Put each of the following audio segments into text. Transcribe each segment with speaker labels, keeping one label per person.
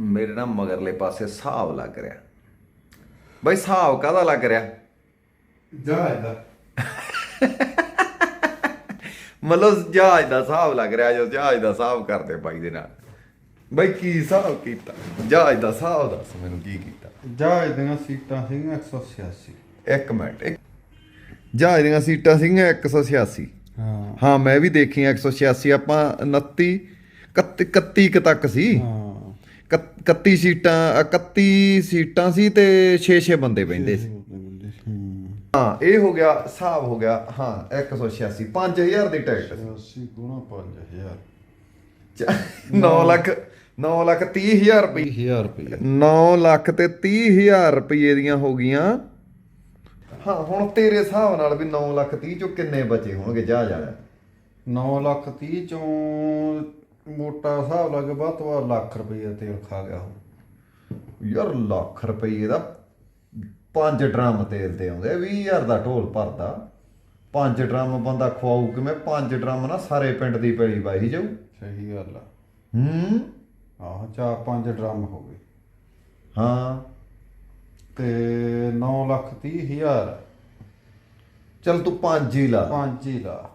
Speaker 1: ਮੇਰੇ ਨਾਲ ਮਗਰਲੇ ਪਾਸੇ ਹਿਸਾਬ ਲੱਗ ਰਿਹਾ। ਬਈ ਹਿਸਾਬ ਕਾਹਦਾ ਲੱਗ ਰਿਹਾ?
Speaker 2: ਜਹਾਜ਼ ਦਾ।
Speaker 1: ਮਤਲਬ ਜਹਾਜ਼ ਦਾ ਹਿਸਾਬ ਲੱਗ ਰਿਹਾ ਜੋ ਜਹਾਜ਼ ਦਾ ਹਿਸਾਬ ਕਰਦੇ ਬਾਈ ਦੇ ਨਾਲ। ਬਈ ਕੀ ਹਿਸਾਬ ਕੀਤਾ? ਜਹਾਜ਼ ਦਾ ਹਿਸਾਬ ਦੱਸ ਮੈਨੂੰ ਕੀ ਕੀਤਾ?
Speaker 2: ਜਹਾਜ਼ ਦੀਆਂ ਸੀਟਾਂ ਸੀਗੀਆਂ 186
Speaker 1: ਇੱਕ ਮਿੰਟ ਇੱਕ ਜਹਾਜ਼ ਦੀਆਂ ਸੀਟਾਂ ਸੀਗੀਆਂ 186
Speaker 2: ਹਾਂ।
Speaker 1: ਹਾਂ ਮੈਂ ਵੀ ਦੇਖੀਆਂ 186 ਆਪਾਂ 29 31 31 ਕੁ ਤੱਕ ਸੀ।
Speaker 2: ਹਾਂ।
Speaker 1: 31 ਸੀਟਾਂ 31 ਸੀਟਾਂ ਸੀ ਤੇ 6-6 ਬੰਦੇ ਬੈੰਦੇ ਸੀ
Speaker 2: ਹੂੰ।
Speaker 1: ਇਹ ਹੋ ਗਿਆ ਹਿਸਾਬ ਹੋ ਗਿਆ ਹਾਂ 186 5000 ਦੀ ਟਿਕਟ
Speaker 2: 80 ਗੁਣਾ 5000
Speaker 1: 9 ਲੱਖ 9 ਲੱਖ 30000 ਰੁਪਏ।
Speaker 2: 20000 ਰੁਪਏ।
Speaker 1: 9 ਲੱਖ ਤੇ 30000 ਰੁਪਏ ਦੀਆਂ ਹੋ ਗਈਆਂ। ਹਾਂ ਹੁਣ ਤੇਰੇ ਹਿਸਾਬ ਨਾਲ ਵੀ 9 ਲੱਖ 30 ਚੋਂ ਕਿੰਨੇ ਬਚੇ ਹੋਣਗੇ? ਜਾ ਜਾ।
Speaker 2: 9 ਲੱਖ 30 ਚੋਂ ਮੋਟਾ ਹਿਸਾਬ ਲੱਗ ਵੱਧ ਤੋਂ ਵੱਧ ਲੱਖ ਰੁਪਏ ਤੇਲ ਖਾ ਗਿਆ ਉਹ
Speaker 1: ਯਾਰ ਲੱਖ ਰੁਪਏ ਦਾ ਪੰਜ ਡਰਮ ਤੇਲ ਤੇ ਆਉਂਦੇ 20000 ਦਾ ਢੋਲ ਭਰਦਾ। ਪੰਜ ਡਰਮ ਬੰਦਾ ਖਵਾਊ ਕਿਵੇਂ? ਪੰਜ ਡਰਮ ਨਾ ਸਾਰੇ ਪਿੰਡ ਦੀ ਪੈਲੀ ਵਾਹੀ ਜਾਊ।
Speaker 2: ਸਹੀ ਗੱਲ ਆ।
Speaker 1: ਹੂੰ?
Speaker 2: ਆਹ ਚਾਰ ਪੰਜ ਡਰਮ ਹੋ ਗਏ।
Speaker 1: ਹਾਂ।
Speaker 2: ਤੇ 9 ਲੱਖ 30 ਹਜ਼ਾਰ।
Speaker 1: ਚਲ ਤੂੰ ਪੰਜ ਹੀ ਲਾ।
Speaker 2: ਪੰਜ ਹੀ ਲਾ।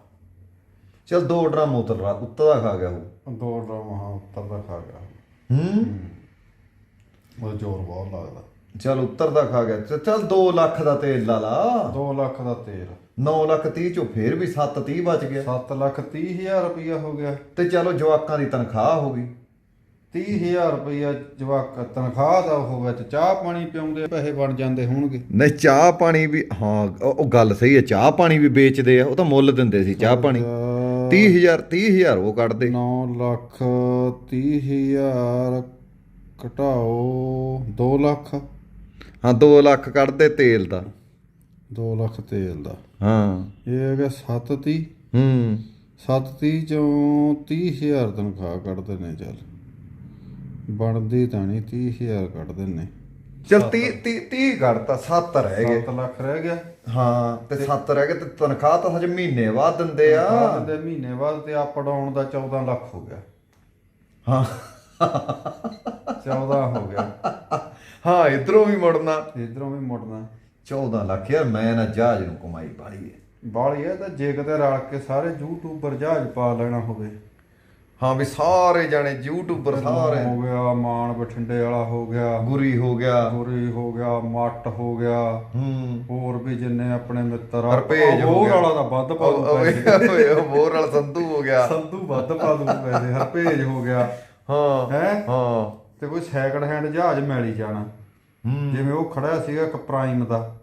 Speaker 1: ਚਲ ਦੋ ਡਰਮ ਉਤਰ ਰਾ ਉੱਤੇ ਦਾ ਖਾ ਗਿਆ ਉਹ।
Speaker 2: ਦੋ ਡਰਮ ਹਾਂ ਉੱਤਰ ਦਾ ਖਾ ਗਿਆ।
Speaker 1: ਹੂੰ?
Speaker 2: ਉਹ ਜ਼ੋਰ ਬਹੁਤ ਲੱਗਦਾ।
Speaker 1: ਚਲ ਉੱਤਰ ਦਾ ਖਾ ਗਿਆ। ਚਲ 2 ਲੱਖ ਦਾ ਤੇਲ ਲਾ ਲਾ।
Speaker 2: 2 ਲੱਖ ਦਾ ਤੇਲ।
Speaker 1: 9 ਲੱਖ 30 ਚੋਂ ਫੇਰ ਵੀ 7 30 ਬਚ ਗਿਆ।
Speaker 2: 7 ਲੱਖ 30 ਹਜ਼ਾਰ ਰੁਪਇਆ ਹੋ ਗਿਆ।
Speaker 1: ਤੇ ਚਲੋ ਜਵਾਕਾਂ ਦੀ ਤਨਖਾਹ ਹੋ ਗਈ।
Speaker 2: 30 ਹਜ਼ਾਰ ਰੁਪਇਆ ਜਵਾਕ ਤਨਖਾਹ ਦਾ ਉਹ ਵਿੱਚ ਚਾਹ ਪਾਣੀ ਪਿਉਂਦੇ ਪੈਸੇ ਬਣ ਜਾਂਦੇ ਹੋਣਗੇ।
Speaker 1: ਨਹੀਂ ਚਾਹ ਪਾਣੀ ਵੀ ਹਾਂ ਉਹ ਉਹ ਗੱਲ ਸਹੀ ਹੈ। ਚਾਹ ਪਾਣੀ ਵੀ ਵੇਚਦੇ ਆ। ਉਹ ਤਾਂ ਮੁੱਲ ਦਿੰਦੇ ਸੀ ਚਾਹ ਪਾਣੀ। 30000 30000 ਉਹ ਕੱਢਦੇ।
Speaker 2: 9 ਲੱਖ 30 ਹਜ਼ਾਰ ਘਟਾਓ 2 ਲੱਖ।
Speaker 1: ਹਾਂ 2 ਲੱਖ ਕੱਢਦੇ ਤੇਲ ਦਾ।
Speaker 2: 2 ਲੱਖ ਤੇਲ ਦਾ।
Speaker 1: ਹਾਂ।
Speaker 2: ਇਹ ਹੈਗਾ 730
Speaker 1: ਹੂੰ।
Speaker 2: 730 ਚੋਂ 30000 ਤਨਖਾਹ ਕੱਢਦੇ ਨੇ ਚੱਲ। ਬਣਦੀ ਤਾਂ ਨਹੀਂ 30000 ਕੱਢਦੇ ਨੇ।
Speaker 1: ਚਲ 30 30 30 ਕੱਢਤਾ 7 ਰਹਿ ਗਏ।
Speaker 2: 7 ਲੱਖ ਰਹਿ ਗਿਆ।
Speaker 1: ਹਾਂ ਤੇ 7 ਰਹਿ ਗਏ ਤੇ ਤਨਖਾਹ ਤਾਂ ਹਜੇ ਮਹੀਨੇ ਬਾਅਦ ਦਿੰਦੇ ਆ।
Speaker 2: ਬਾਅਦ ਦੇ ਮਹੀਨੇ ਬਾਅਦ ਤੇ ਅਪ ਡਾਊਨ ਦਾ 14 ਲੱਖ ਹੋ ਗਿਆ।
Speaker 1: ਹਾਂ।
Speaker 2: 14 ਹੋ ਗਿਆ।
Speaker 1: ਹਾਂ ਇਧਰੋਂ ਵੀ ਮੁੜਨਾ।
Speaker 2: ਇਧਰੋਂ ਵੀ ਮੁੜਨਾ।
Speaker 1: 14 ਲੱਖ ਯਾਰ ਮੈਂ ਨਾ ਜਹਾਜ਼ ਨੂੰ ਕਮਾਈ ਬਾੜੀ ਹੈ
Speaker 2: ਬਾਲੀ ਹੈ ਤਾਂ ਜੇ ਕਿਤੇ ਰਲ ਕੇ ਸਾਰੇ ਯੂਟਿਊਬਰ ਜਹਾਜ਼ ਪਾ ਲੈਣਾ ਹੋਵੇ।
Speaker 1: ਹਾਂ ਵੀ ਸਾਰੇ ਜਾਣੇ ਯੂਟਿਊਬਰ ਸਾਰੇ
Speaker 2: ਹੋ ਗਿਆ ਮਾਨ ਬਠਿੰਡੇ ਵਾਲਾ ਹੋ ਗਿਆ।
Speaker 1: ਗੁਰੀ ਹੋ ਗਿਆ।
Speaker 2: ਗੁਰੀ ਹੋ ਗਿਆ ਮੱਟ ਹੋ ਗਿਆ।
Speaker 1: ਹੂੰ।
Speaker 2: ਹੋਰ ਵੀ ਜਿੰਨੇ ਆਪਣੇ ਮਿੱਤਰ ਆ
Speaker 1: ਹੋ
Speaker 2: ਹੋਰ
Speaker 1: ਗਿਆ।
Speaker 2: ਵਾਲਾ ਦਾ ਵੱਧ ਪਾ ਦੂ
Speaker 1: ਓਏ ਮੋਰ ਵਾਲਾ ਸੰਧੂ ਹੋ ਗਿਆ।
Speaker 2: ਸੰਧੂ ਵੱਧ ਪਾ ਦੂ ਪੈਸੇ ਹਰਪੇਜ ਹੋ ਗਿਆ।
Speaker 1: ਹਾਂ
Speaker 2: ਹੈ?
Speaker 1: ਹਾਂ।
Speaker 2: ਤੇ ਕੋਈ ਸੈਕੰਡ ਹੈਂਡ ਜਹਾਜ਼ ਮਿਲ ਜਾਣਾ। ਜਿਵੇਂ ਉਹ ਖੜਾ ਸੀਗਾ ਇੱਕ ਪ੍ਰਾਈਮ ਦਾ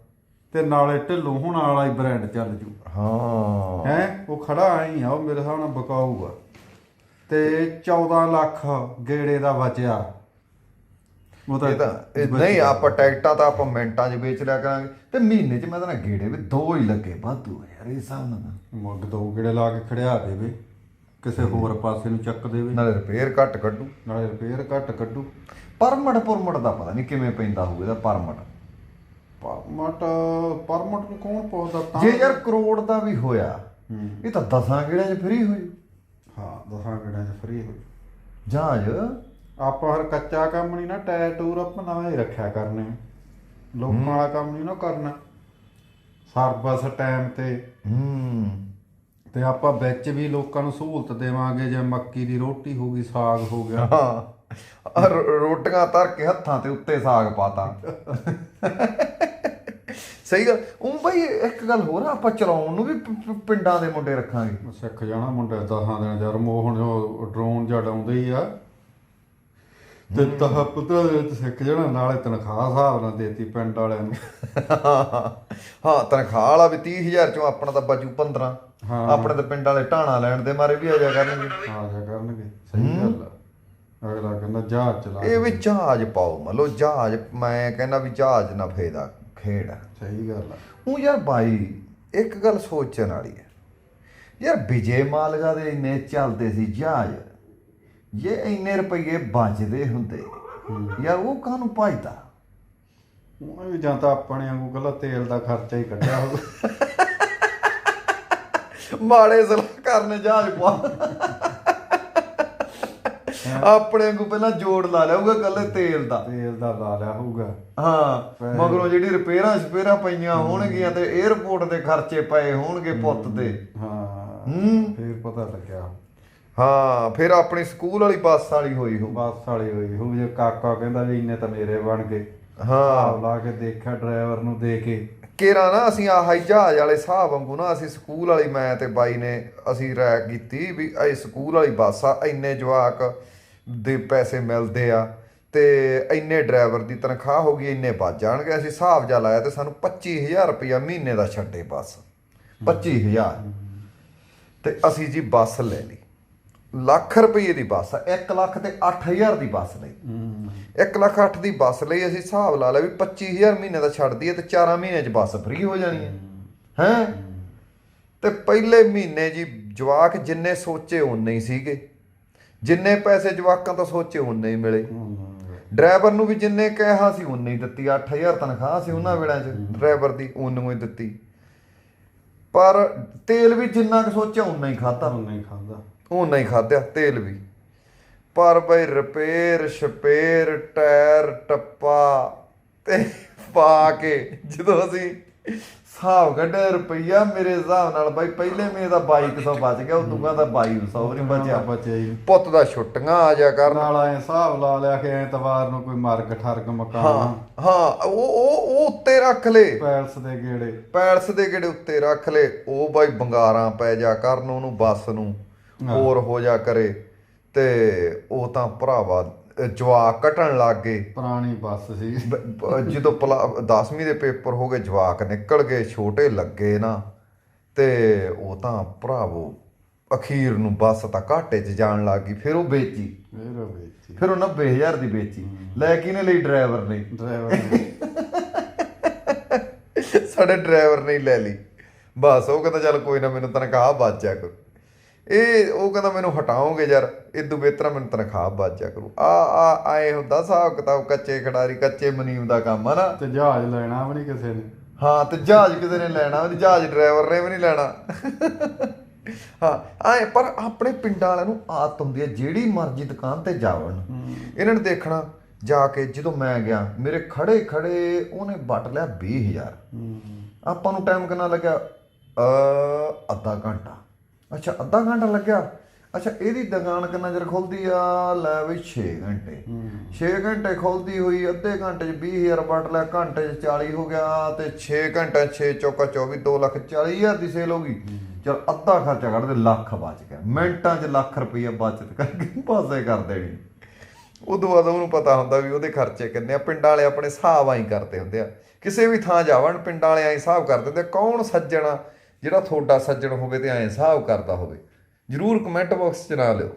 Speaker 2: ਤੇ ਨਾਲੇ ਢਿੱਲੋਂ ਹੁਣ ਵਾਲਾ ਹੀ ਬ੍ਰਾਂਡ ਚੱਲ ਜੂ।
Speaker 1: ਹਾਂ।
Speaker 2: ਹੈ? ਉਹ ਖੜਾ ਆਈ ਆ ਉਹ ਮੇਰੇ ਹਿਸਾਬ ਨਾਲ ਬਕਾਊ ਆ। ਤੇ 14 ਲੱਖ ਗੇੜੇ ਦਾ ਬਚਿਆ। ਉਹ
Speaker 1: ਇਹ ਤਾਂ ਇਹ ਨਹੀਂ ਆਪਾਂ ਟਿਕਟਾਂ ਤਾਂ ਆਪਾਂ ਮਿੰਟਾਂ 'ਚ ਵੇਚ ਲਿਆ ਕਰਾਂਗੇ। ਤੇ ਮਹੀਨੇ 'ਚ ਮੈਂ ਤਾਂ ਨਾ ਗੇੜੇ ਵੀ ਦੋ ਹੀ ਲੱਗੇ ਵਾਧੂ ਯਾਰ ਇਹ ਹਿਸਾਬ ਨਾਲ। ਨਾ।
Speaker 2: ਮੁੱਗ ਦੋ ਗੇੜੇ ਲਾ ਕੇ ਖੜਿਆ ਦੇਵੇ ਕਿਸੇ ਹੋਰ ਪਾਸੇ ਨੂੰ ਚੱਕ ਦੇਵੇ
Speaker 1: ਨਾਲੇ ਰਿਪੇਅਰ ਘੱਟ ਕੱਢੂ।
Speaker 2: ਨਾਲੇ ਰਿਪੇਅਰ ਘੱਟ ਕੱਢੂ।
Speaker 1: ਪਰਮਟ ਪੁਰਮਟ ਦਾ ਪਤਾ ਨਹੀਂ ਕਿਵੇਂ ਪੈਂਦਾ ਹੋਊ ਇਹਦਾ ਪਰਮਟ।
Speaker 2: ਪਰਮਟ ਪਰਮਟ ਨੂੰ ਕੌਣ ਪੁੱਛਦਾ? ਤਾਂ
Speaker 1: ਜੇ ਯਾਰ ਕਰੋੜ ਦਾ ਵੀ ਹੋਇਆ। ਇਹ ਤਾਂ ਦਸਾਂ ਗੇੜਿਆਂ 'ਚ ਫ੍ਰੀ ਹੋਈ।
Speaker 2: ਦਸਾਂ ਗੇੜਿਆਂ 'ਚ ਫਰੀ ਹੋ
Speaker 1: ਜਹਾਜ਼?
Speaker 2: ਆਪਾਂ ਹਰ ਕੱਚਾ ਕੰਮ ਨਹੀਂ ਨਾ ਟਾਇਰ ਟੂਰ ਆਪਾਂ ਨਵਾਂ ਹੀ ਰੱਖਿਆ ਕਰਨੇ ਲੋਕਾਂ ਵਾਲਾ ਕੰਮ ਨਹੀਂ ਨਾ ਕਰਨਾ। ਸਰਵਿਸ ਟਾਈਮ ਤੇ।
Speaker 1: ਹੂੰ।
Speaker 2: ਤੇ ਆਪਾਂ ਵਿੱਚ ਵੀ ਲੋਕਾਂ ਨੂੰ ਸਹੂਲਤ ਦੇਵਾਂਗੇ ਜੇ ਮੱਕੀ ਦੀ ਰੋਟੀ ਹੋ ਗਈ ਸਾਗ ਹੋ ਗਿਆ।
Speaker 1: ਹਾਂ। ਆਹ ਰੋ- ਰੋਟੀਆਂ ਧਰ ਕੇ ਹੱਥਾਂ ਤੇ ਉੱਤੇ ਸਾਗ ਪਾਤਾ। ਸਹੀ ਗੱਲ। ਉਹ ਬਈ ਇੱਕ ਗੱਲ ਹੋਰ ਆ, ਆਪਾਂ ਚਲਾਉਣ ਨੂੰ ਵੀ ਪਿੰਡਾਂ ਦੇ ਮੁੰਡੇ ਰੱਖਾਂਗੇ।
Speaker 2: ਸਿੱਖ ਜਾਣਾ ਮੁੰਡੇ ਦਸਾਂ ਦਿਨ ਜਰ ਮੋਹ ਹੁਣ ਡਰੋਨ ਜੜ ਆਉਂਦੇ ਹੀ ਆ। ਤੇ ਤਹ ਪੁੱਤਰ ਦੇ ਵਿੱਚ ਸਿੱਖ ਜਾਣਾ ਨਾਲੇ ਤਨਖਾਹ ਹਿਸਾਬ ਨਾਲ ਦੇਤੀ ਪਿੰਡ ਵਾਲਿਆਂ ਨੂੰ।
Speaker 1: ਹਾਂ ਤਨਖਾਹ ਵਾਲਾ ਵੀ 30000 ਚੋਂ ਆਪਣਾ ਤਾਂ ਬਚੂ 15
Speaker 2: ਹਾਂ।
Speaker 1: ਆਪਣੇ ਤਾਂ ਪਿੰਡ ਵਾਲੇ ਢਾਣਾ ਲੈਣ ਦੇ ਮਾਰੇ ਵੀ ਆ ਜਾ ਕਰਨਗੇ।
Speaker 2: ਆ ਜਾ ਕਰਨਗੇ। ਸਹੀ ਗੱਲ ਆ। ਅਗਲਾ ਕਹਿੰਦਾ ਜਹਾਜ਼ ਚਲਾ
Speaker 1: ਇਹ ਵੀ ਜਹਾਜ਼ ਪਾਓ। ਮਤਲਬ ਜਹਾਜ਼ ਮੈਂ ਕਹਿੰਦਾ ਵੀ ਜਹਾਜ਼ ਨਾ ਫੇਦਾ। ਖੇਡ ਆ।
Speaker 2: ਸਹੀ ਗੱਲ ਆ।
Speaker 1: ਉਹ ਯਾਰ ਬਾਈ ਇੱਕ ਗੱਲ ਸੋਚਣ ਵਾਲੀ ਹੈ ਯਾਰ ਵਿਜੇ ਮਾਲਗਾ ਦੇ ਇੰਨੇ ਚੱਲਦੇ ਸੀ ਜਹਾਜ਼ ਜੇ ਇੰਨੇ ਰੁਪਏ ਬਚਦੇ ਹੁੰਦੇ ਯਾਰ ਉਹ ਕਾਹਨੂੰ ਭਜਦਾ?
Speaker 2: ਉਹ ਜਾਂ ਤਾਂ ਆਪਣੇ ਵਾਂਗੂ ਕੱਲਾ ਤੇਲ ਦਾ ਖਰਚਾ ਹੀ ਕੱਢਿਆ ਹੋਊ
Speaker 1: ਮਾੜੇ ਸਲਾਹ ਕਰਨੇ ਜਹਾਜ਼ ਪਾ ਆਪਣੇ ਵਾਂਗੂ ਪਹਿਲਾਂ ਜੋੜ ਲਾ ਲਿਆਊਗਾ ਕੱਲੇ ਤੇਲ ਦਾ।
Speaker 2: ਤੇਲ ਦਾ ਲਾ ਲਿਆ ਹੋਊਗਾ।
Speaker 1: ਹਾਂ ਮਗਰੋਂ ਜਿਹੜੀ ਰਿਪੇਅਰਾਂ ਸਪੇਅਰਾਂ ਪਈਆਂ ਹੋਣਗੀਆਂ ਤੇ 에어ਪੋਰਟ ਦੇ ਖਰਚੇ ਪਏ ਹੋਣਗੇ ਪੁੱਤ ਦੇ।
Speaker 2: ਹਾਂ
Speaker 1: ਹੂੰ।
Speaker 2: ਫੇਰ ਪਤਾ ਲੱਗਿਆ।
Speaker 1: ਹਾਂ ਫਿਰ ਆਪਣੀ ਸਕੂਲ ਵਾਲੀ ਬੱਸ ਵਾਲੀ ਹੋਈ ਹੋ
Speaker 2: ਬੱਸ ਵਾਲੀ ਹੋਈ ਹੋਊ ਜੇ ਕਾਕਾ ਕਹਿੰਦਾ ਵੀ ਇੰਨੇ ਤਾਂ ਮੇਰੇ ਬਣ ਗਏ।
Speaker 1: ਹਾਂ।
Speaker 2: ਲਾ ਕੇ ਦੇਖਿਆ ਡਰਾਈਵਰ ਨੂੰ ਦੇ ਕੇ।
Speaker 1: ਕੇਰਾ ਨਾ ਅਸੀਂ ਆਹ ਜਹਾਜ਼ ਵਾਲੇ ਹਿਸਾਬ ਵਾਂਗੂ ਨਾ ਅਸੀਂ ਸਕੂਲ ਵਾਲੀ ਮੈਂ ਤੇ ਬਾਈ ਨੇ ਅਸੀਂ ਰਾਇ ਕੀਤੀ ਵੀ ਇਹ ਸਕੂਲ ਵਾਲੀ ਬੱਸ ਆ ਇੰਨੇ ਜਵਾਕ ਦੇ ਪੈਸੇ ਮਿਲਦੇ ਆ ਤੇ ਇੰਨੇ ਡਰਾਈਵਰ ਦੀ ਤਨਖਾਹ ਹੋ ਗਈ ਇੰਨੇ ਬਚ ਜਾਣਗੇ। ਅਸੀਂ ਹਿਸਾਬ ਜਾ ਲਾਇਆ ਤੇ ਸਾਨੂੰ 25000 ਰੁਪਇਆ ਮਹੀਨੇ ਦਾ ਛੱਡੇ ਬੱਸ। 25000 ਤੇ ਅਸੀਂ ਜੀ ਬੱਸ ਲੈ ਲਈ। ਲੱਖ ਰੁਪਏ ਦੀ ਬੱਸ ਆ 1 ਲੱਖ ਤੇ 8000 ਦੀ ਬੱਸ ਲਈ। 1 ਲੱਖ 8 ਦੀ ਬੱਸ ਲਈ ਅਸੀਂ ਹਿਸਾਬ ਲਾ ਲਿਆ ਵੀ 25000 ਮਹੀਨੇ ਦਾ ਛੱਡਦੀ ਹੈ ਤੇ 4 ਮਹੀਨੇ 'ਚ ਬੱਸ ਫ੍ਰੀ ਹੋ ਜਾਣੀ ਹੈ। ਹੈਂ? ਤੇ ਪਹਿਲੇ ਮਹੀਨੇ ਜੀ ਜਵਾਕ ਜਿੰਨੇ ਸੋਚੇ ਉਨੇ ਹੀ ਸੀਗੇ। ਜਿੰਨੇ ਪੈਸੇ ਜਵਾਕਾਂ ਤੋਂ ਸੋਚੇ ਉਨੇ ਹੀ ਮਿਲੇ। ਡਰਾਈਵਰ ਨੂੰ ਵੀ ਜਿੰਨੇ ਕਿਹਾ ਸੀ ਉਨੇ ਹੀ ਦਿੱਤੀ। 8000 ਤਨਖਾਹ ਸੀ ਉਹਨਾਂ ਵੇਲਿਆਂ 'ਚ ਡਰਾਈਵਰ ਦੀ ਉਹਨੂੰ ਹੀ ਦਿੱਤੀ। ਪਰ ਤੇਲ ਵੀ ਜਿੰਨਾ ਕੁ ਸੋਚਿਆ ਉਨਾ ਹੀ ਖਾਧਾ।
Speaker 2: ਤਾਂ ਨਹੀਂ ਖਾਂਦਾ
Speaker 1: ਉਹ ਨਹੀਂ ਖਾਧਿਆ ਤੇਲ ਵੀ। ਪਰ ਬਈ ਰਿਪੇਅਰ ਸ਼ਪੇਰ ਟਾਇਰ ਟੱਪਾ ਤੇ ਪਾ ਕੇ ਜਦੋਂ ਅਸੀਂ ਹਿਸਾਬ ਕੱਢਿਆ ਰੁਪਈਆ ਮੇਰੇ ਹਿਸਾਬ ਨਾਲ ਬਾਈ ਪਹਿਲੇ ਮਹੀਨੇ ਦਾ 2200 ਬਚ ਗਿਆ ਉਹ ਦੂਗਾ ਦਾ 2200 ਵੀ ਨਹੀਂ ਬਚਿਆ।
Speaker 2: ਬਚਿਆ ਹੀ
Speaker 1: ਪੁੱਤ ਦਾ ਛੁੱਟੀਆਂ ਆ ਜਾ ਕਰਨ।
Speaker 2: ਨਾਲ ਐ ਹਿਸਾਬ ਲਾ ਲਿਆ ਕਿ ਐਤਵਾਰ ਨੂੰ ਕੋਈ ਮਰਗ ਠਰਕ
Speaker 1: ਹਾਂ
Speaker 2: ਮਕਾਨ।
Speaker 1: ਹਾਂ ਉਹ ਉਹ ਉਹ ਉੱਤੇ ਰੱਖ ਲੇ।
Speaker 2: ਪੈਲਸ ਦੇ ਗੇੜੇ।
Speaker 1: ਪੈਲਸ ਦੇ ਕਿਹੜੇ ਉੱਤੇ ਰੱਖ ਲੇ। ਉਹ ਬਾਈ ਬੰਗਾਰਾਂ ਪੈ ਜਾ ਕਰਨ ਉਹਨੂੰ ਬੱਸ ਨੂੰ। ਹੋਰ ਹੋ ਜਾ ਕਰੇ। ਤੇ ਉਹ ਤਾਂ ਭਰਾਵਾ ਜਵਾਕ ਕੱਟਣ ਲੱਗ ਗਏ।
Speaker 2: ਪੁਰਾਣੀ ਬੱਸ ਸੀ।
Speaker 1: ਜਦੋਂ 10ਵੀਂ ਦੇ ਪੇਪਰ ਹੋ ਗਏ ਜਵਾਕ ਨਿਕਲ ਗਏ ਛੋਟੇ ਲੱਗੇ ਨਾ। ਤੇ ਉਹ ਤਾਂ ਭਰਾਵੋ ਅਖੀਰ ਨੂੰ ਬੱਸ ਤਾਂ ਘਾਟੇ 'ਚ ਜਾਣ ਲੱਗ ਗਈ ਫਿਰ ਉਹ ਵੇਚੀ।
Speaker 2: ਫੇਰ ਵੇਚੀ।
Speaker 1: ਫਿਰ ਉਹ 90000 ਦੀ ਵੇਚੀ। ਲੈ ਕਿਹਨੇ ਲਈ ਡਰਾਈਵਰ ਨੇ।
Speaker 2: ਡਰਾਈਵਰ ਨੇ।
Speaker 1: ਸਾਡੇ ਡਰਾਈਵਰ ਨੇ ਲੈ ਲਈ। ਬਸ ਉਹ ਕਹਿੰਦਾ ਚੱਲ ਕੋਈ ਨਾ ਮੈਨੂੰ ਤਨਖਾਹ ਬਚ ਜਾ ਇਹ ਉਹ ਕਹਿੰਦਾ ਮੈਨੂੰ ਹਟਾਓਗੇ ਯਾਰ ਇਦੋਂ ਬਿਹਤਰ ਮੈਨੂੰ ਤਨਖਾਹ ਬਚ ਜਾ ਕਰੂ। ਆ ਆ ਆਏ ਹੁੰਦਾ ਹਿਸਾਬ ਕਿਤਾਬ ਕੱਚੇ ਖਿਡਾਰੀ ਕੱਚੇ ਮਨੀਮ ਦਾ ਕੰਮ ਆ ਨਾ।
Speaker 2: ਤੇ ਜਹਾਜ਼ ਲੈਣਾ ਵੀ ਨਹੀਂ ਕਿਸੇ ਨੇ।
Speaker 1: ਹਾਂ ਤੇ ਜਹਾਜ਼ ਕਿਸੇ ਨੇ ਲੈਣਾ ਵੀ ਜਹਾਜ਼ ਡਰਾਈਵਰ ਨੇ ਵੀ ਨਹੀਂ ਲੈਣਾ। ਹਾਂ ਆਏ ਪਰ ਆਪਣੇ ਪਿੰਡਾਂ ਵਾਲਿਆਂ ਨੂੰ ਆਦਤ ਹੁੰਦੀ ਹੈ ਜਿਹੜੀ ਮਰਜ਼ੀ ਦੁਕਾਨ ਤੇ ਜਾਵਣ। ਇਹਨਾਂ ਨੇ ਦੇਖਣਾ ਜਾ ਕੇ ਜਦੋਂ ਮੈਂ ਗਿਆ ਮੇਰੇ ਖੜੇ ਖੜੇ ਉਹਨੇ ਵੱਟ ਲਿਆ 20000
Speaker 2: ਹੂੰ।
Speaker 1: ਆਪਾਂ ਨੂੰ ਟਾਈਮ ਕਿੰਨਾ ਲੱਗਿਆ? ਅ ਅੱਧਾ ਘੰਟਾ। ਅੱਛਾ ਅੱਧਾ ਘੰਟਾ ਲੱਗਿਆ? ਅੱਛਾ ਇਹਦੀ ਦੁਕਾਨ ਕਿੰਨਾ ਚਿਰ ਖੁੱਲਦੀ ਆ? ਲੈ ਬਈ 6 ਘੰਟੇ। 6 ਘੰਟੇ ਖੁੱਲਦੀ ਹੋਈ ਅੱਧੇ ਘੰਟੇ ਚ 20000 ਵੱਟ ਲਿਆ ਘੰਟੇ ਚ 40 ਹੋ ਗਿਆ ਤੇ 6 ਘੰਟੇ 6 ਚੌਕਾ 24 2 ਲੱਖ 40000 ਦੀ ਸੇਲ ਹੋ ਗਈ। ਚਲ ਅੱਧਾ ਖਰਚਾ ਕੱਢ ਦੇ ਲੱਖ ਬਚ ਗਿਆ। ਮਿੰਟਾਂ 'ਚ ਲੱਖ ਰੁਪਈਆ ਬਚਤ ਕਰਕੇ ਪਾਸੇ ਕਰ ਦੇਣੀ। ਉਦੋਂ ਬਾਅਦ ਉਹਨੂੰ ਪਤਾ ਹੁੰਦਾ ਵੀ ਉਹਦੇ ਖਰਚੇ ਕਿੰਨੇ ਆ। ਪਿੰਡਾਂ ਵਾਲੇ ਆਪਣੇ ਹਿਸਾਬ ਆਈ ਕਰਦੇ ਹੁੰਦੇ ਆ। ਕਿਸੇ ਵੀ ਥਾਂ ਜਾਵਣ ਪਿੰਡਾਂ ਵਾਲੇ ਐਂ ਹਿਸਾਬ ਕਰ ਦਿੰਦੇ ਕੌਣ ਸੱਜਣ? ਜਿਹੜਾ ਤੁਹਾਡਾ ਸੱਜਣ ਹੋਵੇ ਤੇ ਐਂ ਹਿਸਾਬ ਕਰਦਾ ਹੋਵੇ, ਜਰੂਰ ਕਮੈਂਟ ਬਾਕਸ 'ਚ ਨਾ ਲਿਓ।